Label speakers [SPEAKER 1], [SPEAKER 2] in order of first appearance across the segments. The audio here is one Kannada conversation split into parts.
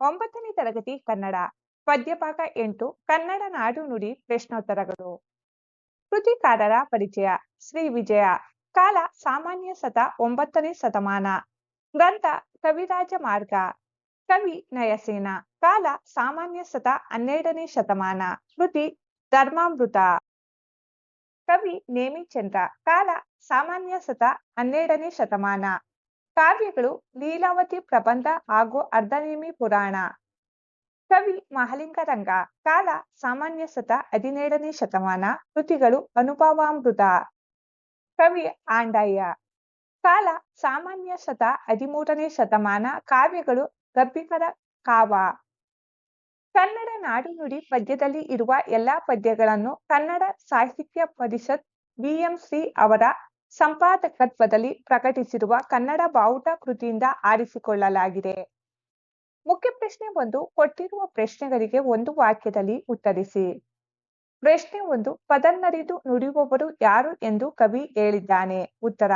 [SPEAKER 1] ಒಂಬತ್ತನೇ ತರಗತಿ ಕನ್ನಡ ಪದ್ಯಭಾಗ ಎಂಟು, ಕನ್ನಡ ನಾಡು ನುಡಿ ಪ್ರಶ್ನೋತ್ತರಗಳು. ಕೃತಿಕಾರರ ಪರಿಚಯ, ಶ್ರೀ ವಿಜಯ, ಕಾಲ ಸಾಮಾನ್ಯ ಸತ ಒಂಬತ್ತನೇ ಶತಮಾನ. ಗ್ರಂಥ, ಕವಿರಾಜ ಮಾರ್ಗ. ಕವಿ ನಯಸೇನ, ಕಾಲ ಸಾಮಾನ್ಯ ಸತ ಹನ್ನೆರಡನೇ ಶತಮಾನ. ಕೃತಿ, ಧರ್ಮಾಮೃತ. ಕವಿ ನೇಮಿಚಂದ್ರ, ಕಾಲ ಸಾಮಾನ್ಯ ಸತ ಹನ್ನೆರಡನೇ ಶತಮಾನ. ಕಾವ್ಯಗಳು ಲೀಲಾವತಿ ಪ್ರಬಂಧ ಹಾಗೂ ಅರ್ಧನೇಮಿ ಪುರಾಣ. ಕವಿ ಮಹಲಿಂಗರಂಗ, ಕಾಲ ಸಾಮಾನ್ಯ ಸತ ಹದಿನೇಳನೇ ಶತಮಾನ ಕೃತಿಗಳು ಅನುಭವಾಮೃತ. ಕವಿ ಆಂಡಯ್ಯ, ಕಾಲ ಸಾಮಾನ್ಯ ಸತ ಹದಿಮೂರನೇ ಶತಮಾನ ಕಾವ್ಯಗಳು ಗಬ್ಬಿಕರ ಕಾವ. ಕನ್ನಡ ನಾಡು ನುಡಿ ಪದ್ಯದಲ್ಲಿ ಇರುವ ಎಲ್ಲಾ ಪದ್ಯಗಳನ್ನು ಕನ್ನಡ ಸಾಹಿತ್ಯ ಪರಿಷತ್ ಬಿಎಂಶ್ರೀ ಅವರ ಸಂಪಾದಕತ್ವದಲ್ಲಿ ಪ್ರಕಟಿಸಿರುವ ಕನ್ನಡ ಬಾವುಟ ಕೃತಿಯಿಂದ ಆರಿಸಿಕೊಳ್ಳಲಾಗಿದೆ. ಮುಖ್ಯ ಪ್ರಶ್ನೆ ಒಂದು, ಕೊಟ್ಟಿರುವ ಪ್ರಶ್ನೆಗಳಿಗೆ ಒಂದು ವಾಕ್ಯದಲ್ಲಿ ಉತ್ತರಿಸಿ. ಪ್ರಶ್ನೆ ಒಂದು, ಪದನ್ನರಿದು ನುಡಿಯುವವರು ಯಾರು ಎಂದು ಕವಿ ಹೇಳಿದ್ದಾನೆ. ಉತ್ತರ,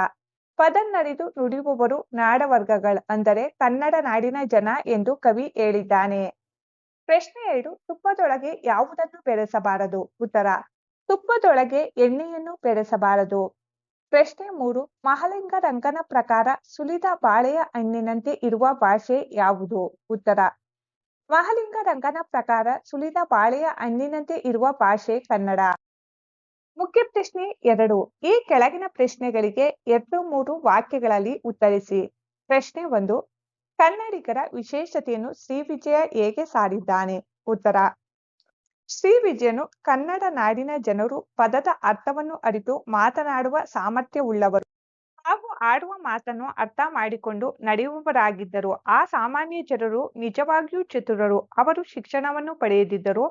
[SPEAKER 1] ಪದನ್ನರಿದು ನುಡಿಯುವವರು ನಾಡವರ್ಗಗಳ, ಅಂದರೆ ಕನ್ನಡ ನಾಡಿನ ಜನ ಎಂದು ಕವಿ ಹೇಳಿದ್ದಾನೆ. ಪ್ರಶ್ನೆ ಎರಡು, ತುಪ್ಪದೊಳಗೆ ಯಾವುದನ್ನು ಬೆರೆಸಬಾರದು? ಉತ್ತರ, ತುಪ್ಪದೊಳಗೆ ಎಣ್ಣೆಯನ್ನು ಬೆರೆಸಬಾರದು. ಪ್ರಶ್ನೆ ಮೂರು, ಮಹಾಲಿಂಗ ರಂಗನ ಪ್ರಕಾರ ಸುಲಿದ ಬಾಳೆಯ ಹಣ್ಣಿನಂತೆ ಇರುವ ಭಾಷೆ ಯಾವುದು? ಉತ್ತರ, ಮಹಾಲಿಂಗ ರಂಗನ ಪ್ರಕಾರ ಸುಲಿದ ಬಾಳೆಯ ಹಣ್ಣಿನಂತೆ ಇರುವ ಭಾಷೆ ಕನ್ನಡ. ಮುಖ್ಯ ಪ್ರಶ್ನೆ ಎರಡು, ಈ ಕೆಳಗಿನ ಪ್ರಶ್ನೆಗಳಿಗೆ ಎರಡು ಮೂರು ವಾಕ್ಯಗಳಲ್ಲಿ ಉತ್ತರಿಸಿ. ಪ್ರಶ್ನೆ ಒಂದು, ಕನ್ನಡಿಗರ ವಿಶೇಷತೆಯನ್ನು ಶ್ರೀ ವಿಜಯ ಹೇಗೆ ಸಾರಿದ್ದಾನೆ? ಉತ್ತರ ಶ್ರೀ ವಿಜಯನು ಕನ್ನಡ ನಾಡಿನ ಜನರು ಪದದ ಅರ್ಥವನ್ನು ಅರಿತು ಮಾತನಾಡುವ ಸಾಮರ್ಥ್ಯವುಳ್ಳವರು ಹಾಗೂ ಆಡುವ ಮಾತನ್ನು ಅರ್ಥ ಮಾಡಿಕೊಂಡು ನಡೆಯುವವರಾಗಿದ್ದರು. ಆ ಸಾಮಾನ್ಯ ಜನರು ನಿಜವಾಗಿಯೂ ಚತುರರು. ಅವರು ಶಿಕ್ಷಣವನ್ನು ಪಡೆಯದಿದ್ದರು.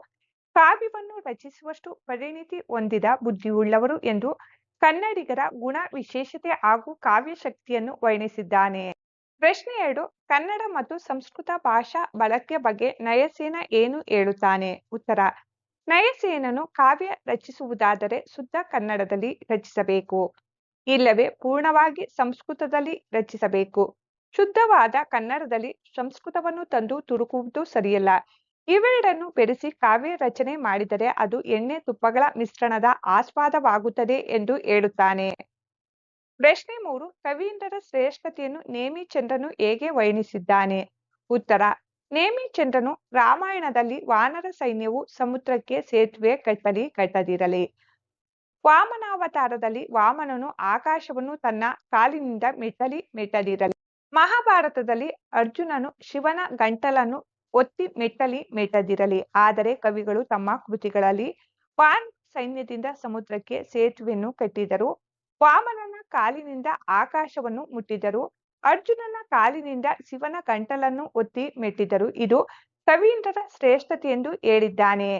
[SPEAKER 1] ಕಾವ್ಯವನ್ನು ರಚಿಸುವಷ್ಟು ಪರಿಣಿತಿ ಹೊಂದಿದ ಬುದ್ಧಿಯುಳ್ಳವರು ಎಂದು ಕನ್ನಡಿಗರ ಗುಣ ವಿಶೇಷತೆ ಹಾಗೂ ಕಾವ್ಯ ಶಕ್ತಿಯನ್ನು ವರ್ಣಿಸಿದ್ದಾನೆ. ಪ್ರಶ್ನೆ ಎರಡು, ಕನ್ನಡ ಮತ್ತು ಸಂಸ್ಕೃತ ಭಾಷಾ ಬಳಕೆ ಬಗ್ಗೆ ನಯಸೇನ ಏನು ಹೇಳುತ್ತಾನೆ? ಉತ್ತರ ನಯಸೇನನು ಕಾವ್ಯ ರಚಿಸುವುದಾದರೆ ಶುದ್ಧ ಕನ್ನಡದಲ್ಲಿ ರಚಿಸಬೇಕು. ಇಲ್ಲವೇ ಪೂರ್ಣವಾಗಿ ಸಂಸ್ಕೃತದಲ್ಲಿ ರಚಿಸಬೇಕು. ಶುದ್ಧವಾದ ಕನ್ನಡದಲ್ಲಿ ಸಂಸ್ಕೃತವನ್ನು ತಂದು ತುರುಕುವುದು ಸರಿಯಲ್ಲ. ಇವೆರಡನ್ನು ಬೆರೆಸಿ ಕಾವ್ಯ ರಚನೆ ಮಾಡಿದರೆ ಅದು ಎಣ್ಣೆ ತುಪ್ಪಗಳ ಮಿಶ್ರಣದ ಆಸ್ವಾದವಾಗುತ್ತದೆ ಎಂದು ಹೇಳುತ್ತಾನೆ. ಪ್ರಶ್ನೆ ಮೂರು ಕವೀಂದ್ರರ ಶ್ರೇಷ್ಠತೆಯನ್ನು ನೇಮಿಚಂದ್ರನು ಹೇಗೆ ವರ್ಣಿಸಿದ್ದಾನೆ? ಉತ್ತರ ನೇಮಿಚಂದ್ರನು ರಾಮಾಯಣದಲ್ಲಿ ವಾನರ ಸೈನ್ಯವು ಸಮುದ್ರಕ್ಕೆ ಸೇತುವೆ ಕಟ್ಟಲಿ ಕಟ್ಟದಿರಲಿ. ವಾಮನಾವತಾರದಲ್ಲಿ ವಾಮನನು ಆಕಾಶವನ್ನು ತನ್ನ ಕಾಲಿನಿಂದ ಮೆಟ್ಟಲಿ ಮೆಟ್ಟದಿರಲಿ. ಮಹಾಭಾರತದಲ್ಲಿ ಅರ್ಜುನನು ಶಿವನ ಗಂಟಲನ್ನು ಒತ್ತಿ ಮೆಟ್ಟಲಿ ಮೆಟ್ಟದಿರಲಿ. ಆದರೆ ಕವಿಗಳು ತಮ್ಮ ಕೃತಿಗಳಲ್ಲಿ ವಾನ್ ಸೈನ್ಯದಿಂದ ಸಮುದ್ರಕ್ಕೆ ಸೇತುವೆಯನ್ನು ಕಟ್ಟಿದರು. ವಾಮನನ ಕಾಲಿನಿಂದ ಆಕಾಶವನ್ನು ಮುಟ್ಟಿದರು. ಅರ್ಜುನನ ಕಾಲಿನಿಂದ ಶಿವನ ಗಂಟಲನ್ನು ಒತ್ತಿ ಮೆಟ್ಟಿದರು. ಇದು ಕವೀಂದ್ರರ ಶ್ರೇಷ್ಠತೆ ಎಂದು ಹೇಳಿದ್ದಾನೆ.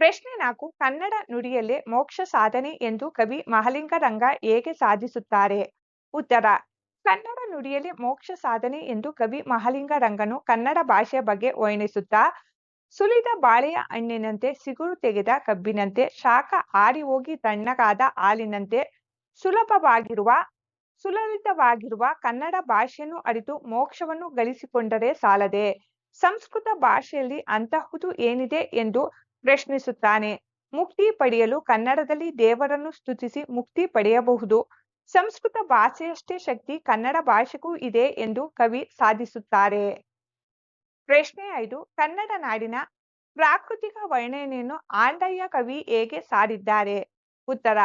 [SPEAKER 1] ಪ್ರಶ್ನೆ ನಾಲ್ಕು, ಕನ್ನಡ ನುಡಿಯಲ್ಲೇ ಮೋಕ್ಷ ಸಾಧನೆ ಎಂದು ಕವಿ ಮಹಲಿಂಗರಂಗ ಹೇಗೆ ಸಾಧಿಸುತ್ತಾರೆ? ಉತ್ತರ, ಕನ್ನಡ ನುಡಿಯಲ್ಲಿ ಮೋಕ್ಷ ಸಾಧನೆ ಎಂದು ಕವಿ ಮಹಲಿಂಗರಂಗನು ಕನ್ನಡ ಭಾಷೆಯ ಬಗ್ಗೆ ವರ್ಣಿಸುತ್ತಾ, ಸುಲಿದ ಬಾಳೆಯ ಹಣ್ಣಿನಂತೆ ಸಿಗುರು ತೆಗೆದ ಕಬ್ಬಿನಂತೆ, ಶಾಖ ಆರಿ ಹೋಗಿ ತಣ್ಣಗಾದ ಹಾಲಿನಂತೆ ಸುಲಭವಾಗಿರುವ ಸುಲಲಿತವಾಗಿರುವ ಕನ್ನಡ ಭಾಷೆಯನ್ನು ಅರಿತು ಮೋಕ್ಷವನ್ನು ಗಳಿಸಿಕೊಂಡರೆ ಸಾಲದೆ? ಸಂಸ್ಕೃತ ಭಾಷೆಯಲ್ಲಿ ಅಂತಹುದು ಏನಿದೆ ಎಂದು ಪ್ರಶ್ನಿಸುತ್ತಾನೆ. ಮುಕ್ತಿ ಪಡೆಯಲು ಕನ್ನಡದಲ್ಲಿ ದೇವರನ್ನು ಸ್ತುತಿಸಿ ಮುಕ್ತಿ ಪಡೆಯಬಹುದು. ಸಂಸ್ಕೃತ ಭಾಷೆಯಷ್ಟೇ ಶಕ್ತಿ ಕನ್ನಡ ಭಾಷೆಗೂ ಇದೆ ಎಂದು ಕವಿ ಸಾಧಿಸುತ್ತಾರೆ. ಪ್ರಶ್ನೆ ಐದು. ಕನ್ನಡ ನಾಡಿನ ಪ್ರಾಕೃತಿಕ ವರ್ಣನೆಯನ್ನು ಆಂಡಯ್ಯ ಕವಿ ಹೇಗೆ ಸಾರಿದ್ದಾರೆ? ಉತ್ತರ.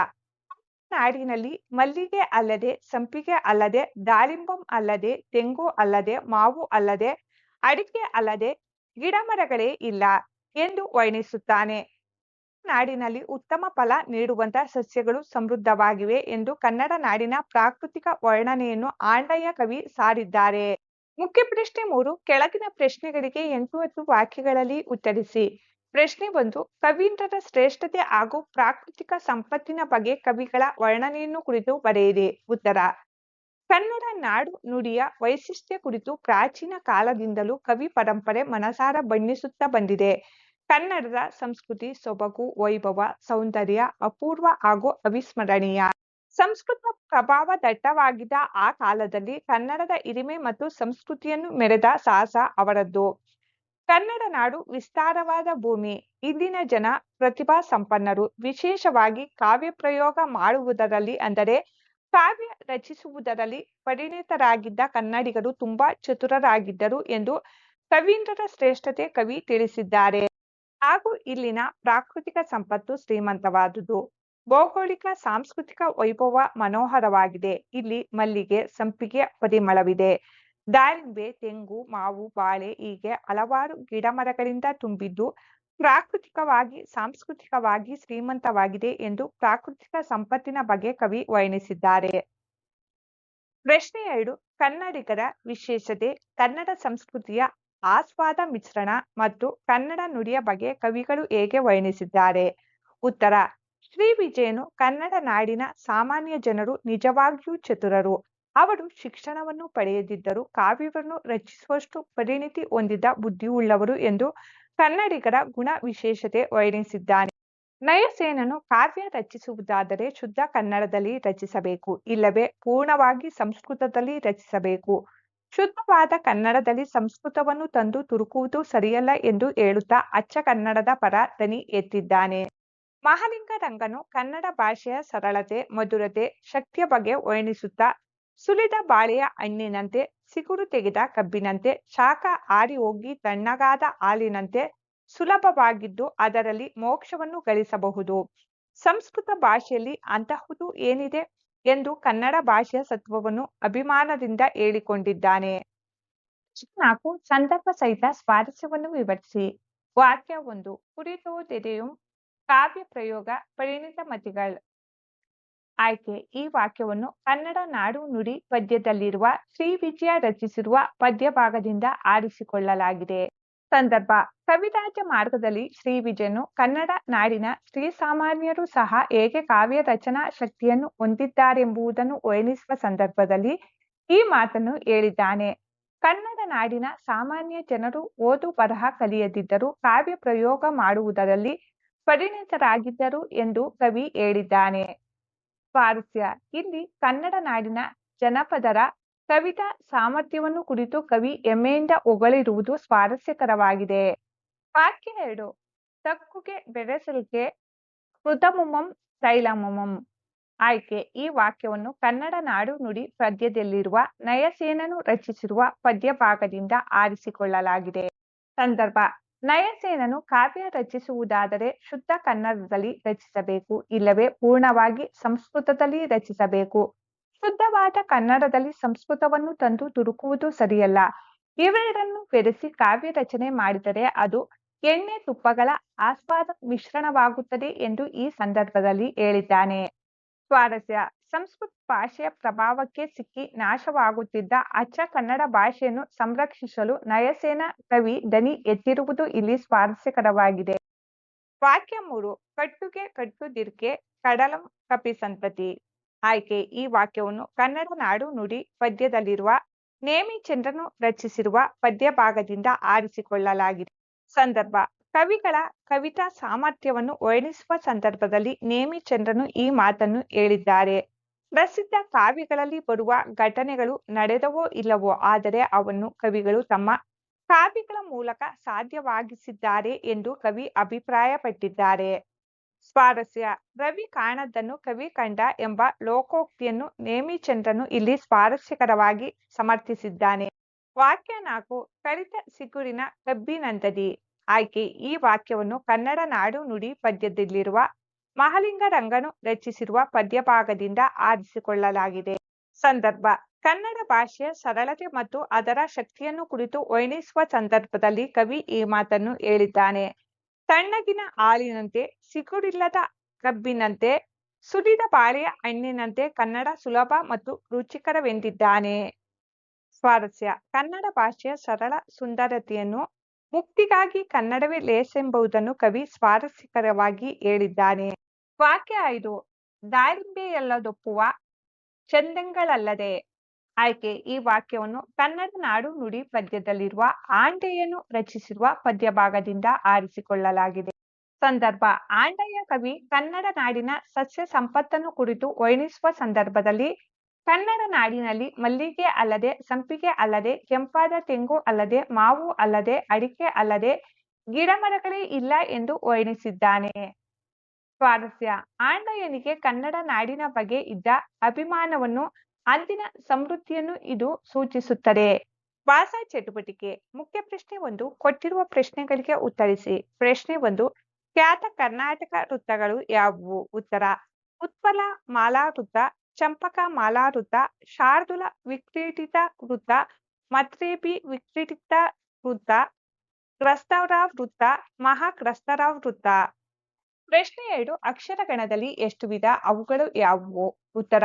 [SPEAKER 1] ನಾಡಿನಲ್ಲಿ ಮಲ್ಲಿಗೆ ಅಲ್ಲದೆ ಸಂಪಿಗೆ ಅಲ್ಲದೆ ದಾಳಿಂಬಂ ಅಲ್ಲದೆ ತೆಂಗು ಅಲ್ಲದೆ ಮಾವು ಅಲ್ಲದೆ ಅಡಿಕೆ ಅಲ್ಲದೆ ಗಿಡಮರಗಳೇ ಇಲ್ಲ ಎಂದು ವರ್ಣಿಸುತ್ತಾನೆ. ನಾಡಿನಲ್ಲಿ ಉತ್ತಮ ಫಲ ನೀಡುವಂತ ಸಸ್ಯಗಳು ಸಮೃದ್ಧವಾಗಿವೆ ಎಂದು ಕನ್ನಡ ನಾಡಿನ ಪ್ರಾಕೃತಿಕ ವರ್ಣನೆಯನ್ನು ಆಂಡಯ್ಯ ಕವಿ ಸಾರಿದ್ದಾರೆ. ಮುಖ್ಯ ಪ್ರಶ್ನೆ ಮೂರು, ಕೆಳಗಿನ ಪ್ರಶ್ನೆಗಳಿಗೆ ಎಂಟು ಹತ್ತು ವಾಕ್ಯಗಳಲ್ಲಿ ಉತ್ತರಿಸಿ. ಪ್ರಶ್ನೆ ಒಂದು ಕವೀಂದ್ರರ ಶ್ರೇಷ್ಠತೆ ಹಾಗೂ ಪ್ರಾಕೃತಿಕ ಸಂಪತ್ತಿನ ಬಗ್ಗೆ ಕವಿಗಳ ವರ್ಣನೆಯನ್ನು ಕುರಿತು ಬರೆಯಿರಿ. ಉತ್ತರ, ಕನ್ನಡ ನಾಡು ನುಡಿಯ ವೈಶಿಷ್ಟ್ಯ ಕುರಿತು ಪ್ರಾಚೀನ ಕಾಲದಿಂದಲೂ ಕವಿ ಪರಂಪರೆ ಮನಸಾರ ಬಣ್ಣಿಸುತ್ತಾ ಬಂದಿದೆ. ಕನ್ನಡದ ಸಂಸ್ಕೃತಿ ಸೊಬಗು, ವೈಭವ, ಸೌಂದರ್ಯ, ಅಪೂರ್ವ ಹಾಗೂ ಅವಿಸ್ಮರಣೀಯ. ಸಂಸ್ಕೃತ ಪ್ರಭಾವ ದಟ್ಟವಾಗಿದ್ದ ಆ ಕಾಲದಲ್ಲಿ ಕನ್ನಡದ ಹಿರಿಮೆ ಮತ್ತು ಸಂಸ್ಕೃತಿಯನ್ನು ಮೆರೆದ ಸಾಹಸ ಅವರದ್ದು. ಕನ್ನಡ ನಾಡು ವಿಸ್ತಾರವಾದ ಭೂಮಿ. ಇಂದಿನ ಜನ ಪ್ರತಿಭಾ ಸಂಪನ್ನರು. ವಿಶೇಷವಾಗಿ ಕಾವ್ಯ ಪ್ರಯೋಗ ಮಾಡುವುದರಲ್ಲಿ ಅಂದರೆ ಕಾವ್ಯ ರಚಿಸುವುದರಲ್ಲಿ ಪರಿಣಿತರಾಗಿದ್ದ ಕನ್ನಡಿಗರು ತುಂಬಾ ಚತುರರಾಗಿದ್ದರು ಎಂದು ಕವೀಂದ್ರರ ಶ್ರೇಷ್ಠತೆ ಕವಿ ತಿಳಿಸಿದ್ದಾರೆ. ಹಾಗೂ ಇಲ್ಲಿನ ಪ್ರಾಕೃತಿಕ ಸಂಪತ್ತು ಶ್ರೀಮಂತವಾದುದು. ಭೌಗೋಳಿಕ ಸಾಂಸ್ಕೃತಿಕ ವೈಭವ ಮನೋಹರವಾಗಿದೆ. ಇಲ್ಲಿ ಮಲ್ಲಿಗೆ, ಸಂಪಿಗೆ, ಪರಿಮಳವಿದೆ. ದಾಳಿಂಬೆ ತೆಂಗು, ಮಾವು, ಬಾಳೆ ಹೀಗೆ ಹಲವಾರು ಗಿಡಮರಗಳಿಂದ ತುಂಬಿದ್ದು ಪ್ರಾಕೃತಿಕವಾಗಿ, ಸಾಂಸ್ಕೃತಿಕವಾಗಿ ಶ್ರೀಮಂತವಾಗಿದೆ ಎಂದು ಪ್ರಾಕೃತಿಕ ಸಂಪತ್ತಿನ ಬಗ್ಗೆ ಕವಿ ವರ್ಣಿಸಿದ್ದಾರೆ. ಪ್ರಶ್ನೆ ಎರಡು, ಕನ್ನಡಿಗರ ವಿಶೇಷತೆ, ಕನ್ನಡ ಸಂಸ್ಕೃತಿಯ ಆಸ್ವಾದ ಮಿಶ್ರಣ ಮತ್ತು ಕನ್ನಡ ನುಡಿಯ ಬಗ್ಗೆ ಕವಿಗಳು ಹೇಗೆ ವರ್ಣಿಸಿದ್ದಾರೆ? ಉತ್ತರ, ಶ್ರೀ ವಿಜಯನು ಕನ್ನಡ ನಾಡಿನ ಸಾಮಾನ್ಯ ಜನರು ನಿಜವಾಗಿಯೂ ಚತುರರು. ಅವರು ಶಿಕ್ಷಣವನ್ನು ಪಡೆಯದಿದ್ದರೂ ಕಾವ್ಯವನ್ನು ರಚಿಸುವಷ್ಟು ಪರಿಣಿತಿ ಹೊಂದಿದ ಬುದ್ಧಿಯುಳ್ಳವರು ಎಂದು ಕನ್ನಡಿಗರ ಗುಣ ವಿಶೇಷತೆ ವರ್ಣಿಸಿದ್ದಾನೆ. ನಯಸೇನನು ಕಾವ್ಯ ರಚಿಸುವುದಾದರೆ ಶುದ್ಧ ಕನ್ನಡದಲ್ಲಿ ರಚಿಸಬೇಕು, ಇಲ್ಲವೇ ಪೂರ್ಣವಾಗಿ ಸಂಸ್ಕೃತದಲ್ಲಿ ರಚಿಸಬೇಕು. ಶುದ್ಧವಾದ ಕನ್ನಡದಲ್ಲಿ ಸಂಸ್ಕೃತವನ್ನು ತಂದು ತುರುಕುವುದು ಸರಿಯಲ್ಲ ಎಂದು ಹೇಳುತ್ತಾ ಅಚ್ಚ ಕನ್ನಡದ ಪರ ದನಿ ಎತ್ತಿದ್ದಾನೆ. ಮಹಾಲಿಂಗರಂಗನು ಕನ್ನಡ ಭಾಷೆಯ ಸರಳತೆ, ಮಧುರತೆ, ಶಕ್ತಿಯ ಬಗ್ಗೆ ವರ್ಣಿಸುತ್ತಾ ಸುಲಿದ ಬಾಳೆಯ ಹಣ್ಣಿನಂತೆ, ಸಿಗುರು ತೆಗೆದ ಕಬ್ಬಿನಂತೆ, ಶಾಖ ಆರಿ ಹೋಗಿ ತಣ್ಣಗಾದ ಹಾಲಿನಂತೆ ಸುಲಭವಾಗಿದ್ದು ಅದರಲ್ಲಿ ಮೋಕ್ಷವನ್ನು ಗಳಿಸಬಹುದು. ಸಂಸ್ಕೃತ ಭಾಷೆಯಲ್ಲಿ ಅಂತಹುದು ಏನಿದೆ ಎಂದು ಕನ್ನಡ ಭಾಷೆಯ ಸತ್ವವನ್ನು ಅಭಿಮಾನದಿಂದ ಹೇಳಿಕೊಂಡಿದ್ದಾನೆ. ನಾಲ್ಕು, ಸಂದರ್ಭ ಸಹಿತ ಸ್ವಾರಸ್ಯವನ್ನು ವಿವರಿಸಿ. ವಾಕ್ಯ ಒಂದು ತೆರೆಯು ಕಾವ್ಯ ಪ್ರಯೋಗ ಪರಿಣಿತ ಮತಿಗಳು. ಆಯ್ಕೆ. ಈ ವಾಕ್ಯವನ್ನು ಕನ್ನಡ ನಾಡು ನುಡಿ ಪದ್ಯದಲ್ಲಿರುವ ಶ್ರೀ ವಿಜಯ ರಚಿಸಿರುವ ಪದ್ಯ ಭಾಗದಿಂದ ಆರಿಸಿಕೊಳ್ಳಲಾಗಿದೆ. ಸಂದರ್ಭ. ಕವಿರಾಜ ಮಾರ್ಗದಲ್ಲಿ ಶ್ರೀ ವಿಜಯನು ಕನ್ನಡ ನಾಡಿನ ಶ್ರೀ ಸಾಮಾನ್ಯರು ಸಹ ಹೇಗೆ ಕಾವ್ಯ ರಚನಾ ಶಕ್ತಿಯನ್ನು ಹೊಂದಿದ್ದಾರೆಂಬುದನ್ನು ವರ್ಣಿಸುವ ಸಂದರ್ಭದಲ್ಲಿ ಈ ಮಾತನ್ನು ಹೇಳಿದ್ದಾನೆ. ಕನ್ನಡ ನಾಡಿನ ಸಾಮಾನ್ಯ ಜನರು ಓದು ಬರಹ ಕಲಿಯದಿದ್ದರೂ ಕಾವ್ಯ ಪ್ರಯೋಗ ಮಾಡುವುದರಲ್ಲಿ ಪರಿಣಿತರಾಗಿದ್ದರು ಎಂದು ಕವಿ ಹೇಳಿದ್ದಾನೆ. ಸ್ವಾರಸ್ಯ ಇಲ್ಲಿ ಕನ್ನಡ ನಾಡಿನ ಜನಪದರ ಕವಿತಾ ಸಾಮರ್ಥ್ಯವನ್ನು ಕುರಿತು ಕವಿ ಹೆಮ್ಮೆಯಿಂದ ಹೊಗಳಿರುವುದು ಸ್ವಾರಸ್ಯಕರವಾಗಿದೆ. ವಾಕ್ಯ ಎರಡು, ತಕ್ಕುಗೆ ಬೆರೆಸಲಿಕೆ ಕೃತಮುಮಂ ತೈಲಮುಮಂ ಆಯ್ಕೆ, ಈ ವಾಕ್ಯವನ್ನು ಕನ್ನಡ ನಾಡು ನುಡಿ ಪದ್ಯದಲ್ಲಿರುವ ನಯಸೇನನು ರಚಿಸಿರುವ ಪದ್ಯ ಭಾಗದಿಂದ ಆರಿಸಿಕೊಳ್ಳಲಾಗಿದೆ. ಸಂದರ್ಭ ನಯಸೇನನು ಕಾವ್ಯ ರಚಿಸುವುದಾದರೆ ಶುದ್ಧ ಕನ್ನಡದಲ್ಲಿ ರಚಿಸಬೇಕು, ಇಲ್ಲವೇ ಪೂರ್ಣವಾಗಿ ಸಂಸ್ಕೃತದಲ್ಲಿ ರಚಿಸಬೇಕು. ಶುದ್ಧವಾದ ಕನ್ನಡದಲ್ಲಿ ಸಂಸ್ಕೃತವನ್ನು ತಂದು ತುರುಕುವುದು ಸರಿಯಲ್ಲ. ಇವೆರಡನ್ನು ಬೆರೆಸಿ ಕಾವ್ಯ ರಚನೆ ಮಾಡಿದರೆ ಅದು ಎಣ್ಣೆ ತುಪ್ಪಗಳ ಆಸ್ವಾದ ಮಿಶ್ರಣವಾಗುತ್ತದೆ ಎಂದು ಈ ಸಂದರ್ಭದಲ್ಲಿ ಹೇಳಿದ್ದಾನೆ. ಸ್ವಾರಸ್ಯ. ಸಂಸ್ಕೃತ ಭಾಷೆಯ ಪ್ರಭಾವಕ್ಕೆ ಸಿಕ್ಕಿ ನಾಶವಾಗುತ್ತಿದ್ದ ಅಚ್ಚ ಕನ್ನಡ ಭಾಷೆಯನ್ನು ಸಂರಕ್ಷಿಸಲು ನಯಸೇನ ಕವಿ ದನಿ ಎತ್ತಿರುವುದು ಇಲ್ಲಿ ಸ್ವಾರಸ್ಯಕರವಾಗಿದೆ. ವಾಕ್ಯ ಮೂರು, ಕಟ್ಟುಗೆ ಕಟ್ಟುದಿರ್ಕೆ ಕಡಲಂ ಕಪಿಸಂತತಿ ಆಯ್ಕೆ, ಈ ವಾಕ್ಯವನ್ನು ಕನ್ನಡ ನಾಡು ನುಡಿ ಪದ್ಯದಲ್ಲಿರುವ ನೇಮಿಚಂದ್ರನು ರಚಿಸಿರುವ ಪದ್ಯ ಭಾಗದಿಂದ ಆರಿಸಿಕೊಳ್ಳಲಾಗಿದೆ. ಸಂದರ್ಭ, ಕವಿಗಳ ಕವಿತಾ ಸಾಮರ್ಥ್ಯವನ್ನು ವರ್ಣಿಸುವ ಸಂದರ್ಭದಲ್ಲಿ ನೇಮಿಚಂದ್ರನು ಈ ಮಾತನ್ನು ಹೇಳಿದ್ದಾರೆ. ಪ್ರಸಿದ್ಧ ಕಾವ್ಯಗಳಲ್ಲಿ ಬರುವ ಘಟನೆಗಳು ನಡೆದವೋ ಇಲ್ಲವೋ ಆದರೆ ಅವನ್ನು ಕವಿಗಳು ತಮ್ಮ ಕಾವ್ಯಗಳ ಮೂಲಕ ಸಾಧ್ಯವಾಗಿಸಿದ್ದಾರೆ ಎಂದು ಕವಿ ಅಭಿಪ್ರಾಯಪಟ್ಟಿದ್ದಾರೆ. ಸ್ವಾರಸ್ಯ ರವಿ ಕಾಣದ್ದನ್ನು ಕವಿ ಕಂಡ ಎಂಬ ಲೋಕೋಕ್ತಿಯನ್ನು ನೇಮಿಚಂದ್ರನು ಇಲ್ಲಿ ಸ್ವಾರಸ್ಯಕರವಾಗಿ ಸಮರ್ಥಿಸಿದ್ದಾನೆ. ವಾಕ್ಯ ನಾಲ್ಕು, ಕರಿತ ಸಿಗುರಿನ ಕಬ್ಬಿನಂದದಿ ಆಯ್ಕೆ, ಈ ವಾಕ್ಯವನ್ನು ಕನ್ನಡ ನಾಡು ನುಡಿ ಪದ್ಯದಲ್ಲಿರುವ ಮಹಾಲಿಂಗ ರಂಗನು ರಚಿಸಿರುವ ಪದ್ಯಭಾಗದಿಂದ ಆರಿಸಿಕೊಳ್ಳಲಾಗಿದೆ. ಸಂದರ್ಭ, ಕನ್ನಡ ಭಾಷೆಯ ಸರಳತೆ ಮತ್ತು ಅದರ ಶಕ್ತಿಯನ್ನು ಕುರಿತು ವರ್ಣಿಸುವ ಸಂದರ್ಭದಲ್ಲಿ ಕವಿ ಈ ಮಾತನ್ನು ಹೇಳಿದ್ದಾನೆ. ತಣ್ಣಗಿನ ಹಾಲಿನಂತೆ, ಸಿಗುರಿಲ್ಲದ ಕಬ್ಬಿನಂತೆ ಸುರಿದ ಬಾಳೆಯ ಹಣ್ಣಿನಂತೆ ಕನ್ನಡ ಸುಲಭ ಮತ್ತು ರುಚಿಕರವೆಂದಿದ್ದಾನೆ. ಸ್ವಾರಸ್ಯ, ಕನ್ನಡ ಭಾಷೆಯ ಸರಳ ಸುಂದರತೆಯನ್ನು, ಮುಕ್ತಿಗಾಗಿ ಕನ್ನಡವೇ ಲೇಸೆಂಬುದನ್ನು ಕವಿ ಸ್ವಾರಸ್ಯಕರವಾಗಿ ಹೇಳಿದ್ದಾನೆ. ವಾಕ್ಯ ಐದು ದಾರಿಂಬೆಯಲ್ಲದೊಪ್ಪುವ ಚಂದಂಗಳಲ್ಲದೆ ಆಯ್ಕೆ ಈ ವಾಕ್ಯವನ್ನು ಕನ್ನಡ ನಾಡು ನುಡಿ ಪದ್ಯದಲ್ಲಿರುವ ಆಂಡೆಯನ್ನು ರಚಿಸಿರುವ ಪದ್ಯ ಭಾಗದಿಂದ ಆರಿಸಿಕೊಳ್ಳಲಾಗಿದೆ. ಸಂದರ್ಭ ಆಂಡಯ್ಯ ಕವಿ ಕನ್ನಡ ನಾಡಿನ ಸಸ್ಯ ಸಂಪತ್ತನ್ನು ಕುರಿತು ವರ್ಣಿಸುವ ಸಂದರ್ಭದಲ್ಲಿ ಕನ್ನಡ ನಾಡಿನಲ್ಲಿ ಮಲ್ಲಿಗೆ ಅಲ್ಲದೆ ಸಂಪಿಗೆ ಅಲ್ಲದೆ ಕೆಂಪಾದ ತೆಂಗು ಅಲ್ಲದೆ ಮಾವು ಅಲ್ಲದೆ ಅಡಿಕೆ ಅಲ್ಲದೆ ಗಿಡಮರಗಳೇ ಇಲ್ಲ ಎಂದು ವರ್ಣಿಸಿದ್ದಾನೆ. ಸ್ವಾರಸ್ಯ. ಆಂಡಯ್ಯನಿಗೆ ಕನ್ನಡ ನಾಡಿನ ಬಗ್ಗೆ ಇದ್ದ ಅಭಿಮಾನವನ್ನು ಅಂದಿನ ಸಮೃದ್ಧಿಯನ್ನು ಇದು ಸೂಚಿಸುತ್ತದೆ. ವಾಸ ಚಟುವಟಿಕೆ. ಮುಖ್ಯ ಪ್ರಶ್ನೆ ಒಂದು, ಕೊಟ್ಟಿರುವ ಪ್ರಶ್ನೆಗಳಿಗೆ ಉತ್ತರಿಸಿ. ಪ್ರಶ್ನೆ ಒಂದು, ಖ್ಯಾತ ಕರ್ನಾಟಕ ವೃತ್ತಗಳು ಯಾವುವು? ಉತ್ತರ, ಉತ್ಪಲ ಮಾಲಾ ವೃತ್ತ ಚಂಪಕ ಮಾಲಾ ವೃತ್ತ ಶಾರ್ದುಲ ವಿಕ್ರೀಟಿತ ವೃತ್ತ, ಮತ್ರೇಬಿ ವಿಕ್ರೀಟಿತ ವೃತ್ತ ಕ್ರಸ್ತರಾವ್ ವೃತ್ತ ಮಹಾಕ್ರಸ್ತರಾವ್ ವೃತ್ತ. ಪ್ರಶ್ನೆ ಎರಡು, ಅಕ್ಷರ ಗಣದಲ್ಲಿ ಎಷ್ಟು ವಿಧ? ಅವುಗಳು ಯಾವುವು? ಉತ್ತರ,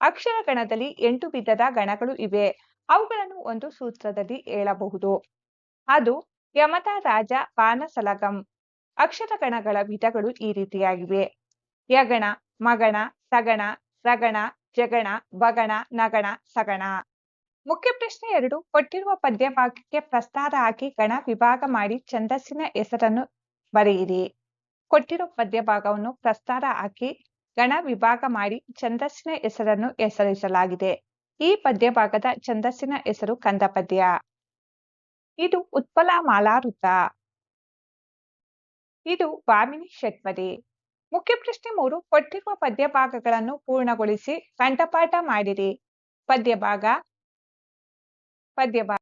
[SPEAKER 1] ಅಕ್ಷರ ಗಣದಲ್ಲಿ ಎಂಟು ವಿಧದ ಗಣಗಳು ಇವೆ. ಅವುಗಳನ್ನು ಒಂದು ಸೂತ್ರದಲ್ಲಿ ಹೇಳಬಹುದು. ಅದು ಯಮತ ರಾಜ ಬಾನಸಲಗಂ. ಅಕ್ಷರ ಗಣಗಳ ವಿಧಗಳು ಈ ರೀತಿಯಾಗಿವೆ. ಯಗಣ, ಮಗಣ, ಸಗಣ ರಗಣ ಜಗಣ ಬಗಣ ನಗಣ, ಸಗಣ. ಮುಖ್ಯ ಪ್ರಶ್ನೆ ಎರಡು, ಕೊಟ್ಟಿರುವ ಪದ್ಯವಾಕ್ಯಕ್ಕೆ ಭಾಗಕ್ಕೆ ಪ್ರಸ್ತಾರ ಹಾಕಿ ಗಣ ವಿಭಾಗ ಮಾಡಿ ಛಂದಸ್ಸಿನ ಹೆಸರನ್ನು ಬರೆಯಿರಿ. ಕೊಟ್ಟಿರೋ ಪದ್ಯಭಾಗವನ್ನು ಪ್ರಸ್ತಾರ ಹಾಕಿ ಗಣ ವಿಭಾಗ ಮಾಡಿ ಛಂದಸ್ಸಿನ ಹೆಸರನ್ನು ಹೆಸರಿಸಲಾಗಿದೆ. ಈ ಪದ್ಯಭಾಗದ ಛಂದಸ್ಸಿನ ಹೆಸರು ಕಂದ ಪದ್ಯ ಇದು ಉತ್ಪಲ ಮಾಲಾವೃತ ಇದು ವಾಮಿನಿ ಷಟ್ಪದಿ. ಮುಖ್ಯ ಪ್ರಶ್ನೆ ಮೂರು, ಕೊಟ್ಟಿರುವ ಪದ್ಯಭಾಗಗಳನ್ನು ಪೂರ್ಣಗೊಳಿಸಿ ಕಂಠಪಾಠ ಮಾಡಿರಿ. ಪದ್ಯಭಾಗ ಪದ್ಯಭಾಗ ಪದ್ಯ ಭಾಗ